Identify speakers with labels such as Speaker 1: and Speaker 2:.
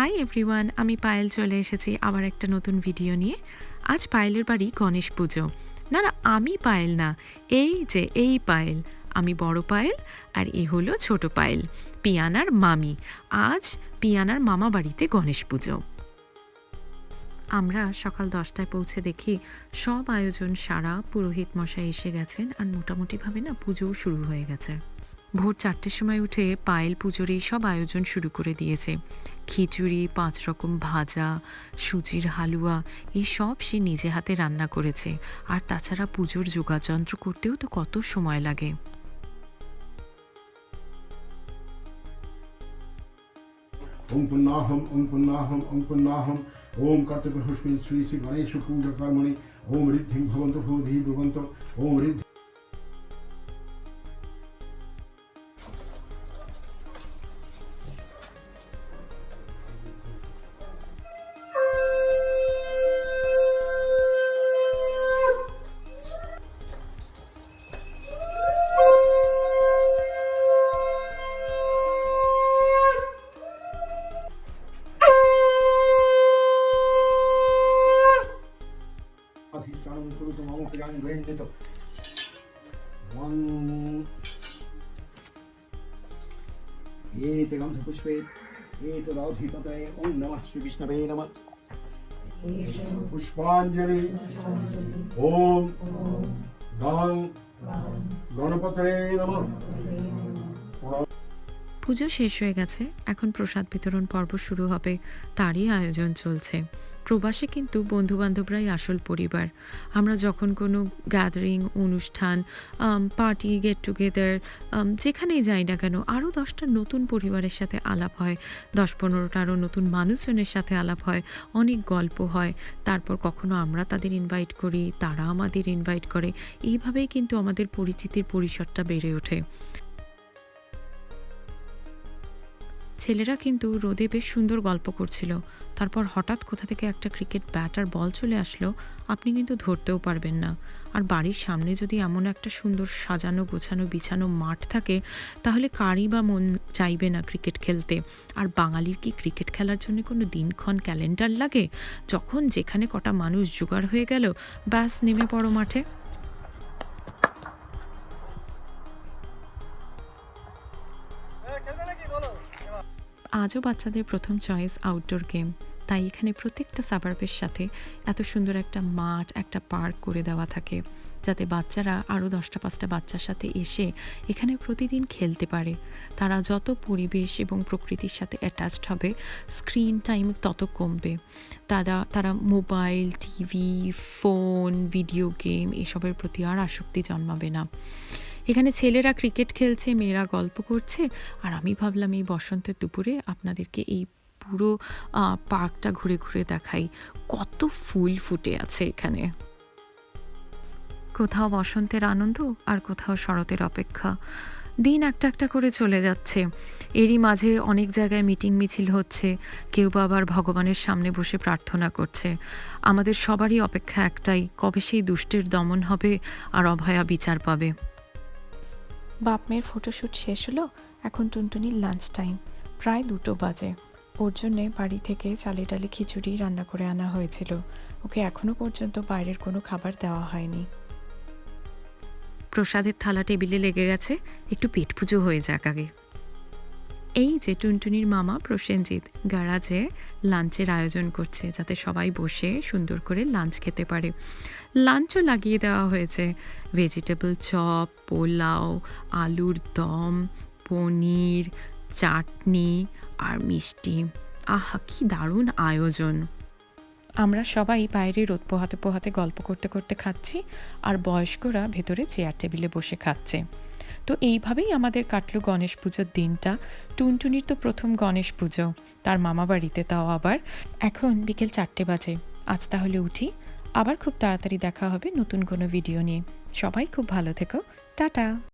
Speaker 1: Hi everyone আমি পায়েল চলে এসেছি আবার একটা নতুন ভিডিও নিয়ে। আজ পায়েলের বাড়ি গণেশ পুজো। না না, আমি পায়েল না। এই যে, এই পায়েল। আমি বড় পায়েল আর এ হলো ছোট পায়েল, পিয়ানার মামি। আজ পিয়ানার মামা বাড়িতে গণেশ পুজো। আমরা সকাল দশটায় পৌঁছে দেখি সব আয়োজন সারা পুরোহিত মশাই এসে গেছেন আর মোটামুটিভাবে না পুজোও শুরু হয়ে গেছে। ভোর চারটের সময় উঠে পায়েল পুজোর এই সব আয়োজন শুরু করে দিয়েছে। খিচুড়ি, পাঁচ রকম ভাজা, সুজির হালুয়া, এই সব সে নিজে হাতে রান্না করেছে। আর তাছাড়া পুজোর যোগাযন্ত্র করতেও তো কত সময় লাগে।
Speaker 2: ओम पुन्नाहम ओम पुन्नाहम ओम पुन्नाहम ओम कर्तव्यपुष्पिन श्री श्री गणेश पूजा कर्मणि ओम रिद्धिं भवन्तु भूधि भवन्तु ओम रिद्धि अधिष्ठानं कुरुतु मम प्रियां गृह्णीत वन् एते गन्धपुष्पे एतदधिपतये ॐ नमः श्रीविष्णवे नमः पुष्पाञ्जलि ॐ गं গণপতয়ে নমঃ
Speaker 1: পুজো শেষ হয়ে গেছে এখন প্রসাদ বিতরণ পর্ব শুরু হবে তারই আয়োজন চলছে প্রবাসে কিন্তু বন্ধু বান্ধবরাই আসল পরিবার। আমরা যখন কোনো গ্যাদারিং অনুষ্ঠান পার্টি গেট টুগেদার যেখানেই যাই না কেন, আরও দশটা নতুন পরিবারের সাথে আলাপ হয়। দশ পনেরোটা আরও নতুন মানুষজনের সাথে আলাপ হয়। অনেক গল্প হয়। তারপর কখনো আমরা তাদের ইনভাইট করি, তারা আমাদের ইনভাইট করে। এইভাবেই কিন্তু আমাদের পরিচিতির পরিসরটা বেড়ে ওঠে। ছেলেরা কিন্তু রোদে বেশ সুন্দর গল্প করছিল। তারপর হঠাৎ কোথা থেকে একটা ক্রিকেট ব্যাট আর বল চলে আসলো, আপনি কিন্তু ধরতেও পারবেন না। আর বাড়ির সামনে যদি এমন একটা সুন্দর সাজানো, গোছানো, বিছানো মাঠ থাকে, তাহলে কারই বা মন চাইবে না ক্রিকেট খেলতে? আর বাঙালির কি ক্রিকেট খেলার জন্য কোনো দিনক্ষণ ক্যালেন্ডার লাগে? যখন যেখানে কটা মানুষ জোগাড় হয়ে গেল, ব্যাস নেমে পড়ো মাঠে। আজও বাচ্চাদের প্রথম চয়েস আউটডোর গেম তাই এখানে প্রত্যেকটা সাবার্বের সাথে এত সুন্দর একটা মাঠ, একটা পার্ক করে দেওয়া থাকে, যাতে বাচ্চারা আরও দশটা পাঁচটা বাচ্চার সাথে এসে এখানে প্রতিদিন খেলতে পারে। তারা যত পরিবেশ এবং প্রকৃতির সাথে অ্যাটাচড হবে স্ক্রিন টাইম তত কমবে। তারা তারা mobile TV phone video game এসবের প্রতি আর আসক্তি জন্মাবে না। এখানে ছেলেরা ক্রিকেট খেলছে, মেয়েরা গল্প করছে। আর আমি ভাবলাম, এই বসন্তের দুপুরে আপনাদেরকে এই পুরো পার্কটা ঘুরে ঘুরে দেখাই। কত ফুল ফুটে আছে এখানে। কোথাও বসন্তের আনন্দ আর কোথাও শরতের অপেক্ষা। দিন একটা একটা করে চলে যাচ্ছে। এরই মাঝে অনেক জায়গায় মিটিং মিছিল হচ্ছে। কেউ বা আবার ভগবানের সামনে বসে প্রার্থনা করছে। আমাদের সবারই অপেক্ষা একটাই, কবে সেই দুষ্টের দমন হবে আর অভয়া বিচার পাবে।
Speaker 3: বাপ মেয়ের ফটোশ্যুট শেষ হলো, এখন টুনটুনির লাঞ্চ টাইম প্রায় দুটো বাজে। ওর জন্যে বাড়ি থেকে চালে ডালে খিচুড়ি রান্না করে আনা হয়েছিল। ওকে এখনও পর্যন্ত বাইরের কোনো খাবার দেওয়া হয়নি।
Speaker 1: প্রসাদের থালা টেবিলে লেগে গেছে, একটু পেট পুজো হয়ে যাক আগে। এই যে টুনটুনির মামা প্রসেনজিৎ গ্যারাজে লাঞ্চের আয়োজন করছে যাতে সবাই বসে সুন্দর করে লাঞ্চ খেতে পারে। লাঞ্চও লাগিয়ে দেওয়া হয়েছে। ভেজিটেবল চপ, পোলাও, আলুর দম, পনির, চাটনি আর মিষ্টি। আহা, কি দারুণ আয়োজন!
Speaker 3: আমরা সবাই বাইরে রোদ পোহাতে পোহাতে গল্প করতে করতে খাচ্ছি আর বয়স্করা ভেতরে চেয়ার টেবিলে বসে খাচ্ছে। তো এইভাবেই আমাদের কাটলো গণেশ পুজোর দিনটা। টুনটুনির তো প্রথম গণেশ পুজো, তার মামা বাড়িতে তাও আবার। এখন বিকেল চারটে বাজে, আজ তাহলে উঠি। আবার খুব তাড়াতাড়ি দেখা হবে নতুন কোনো ভিডিও নিয়ে। সবাই খুব ভালো থেকো। টাটা!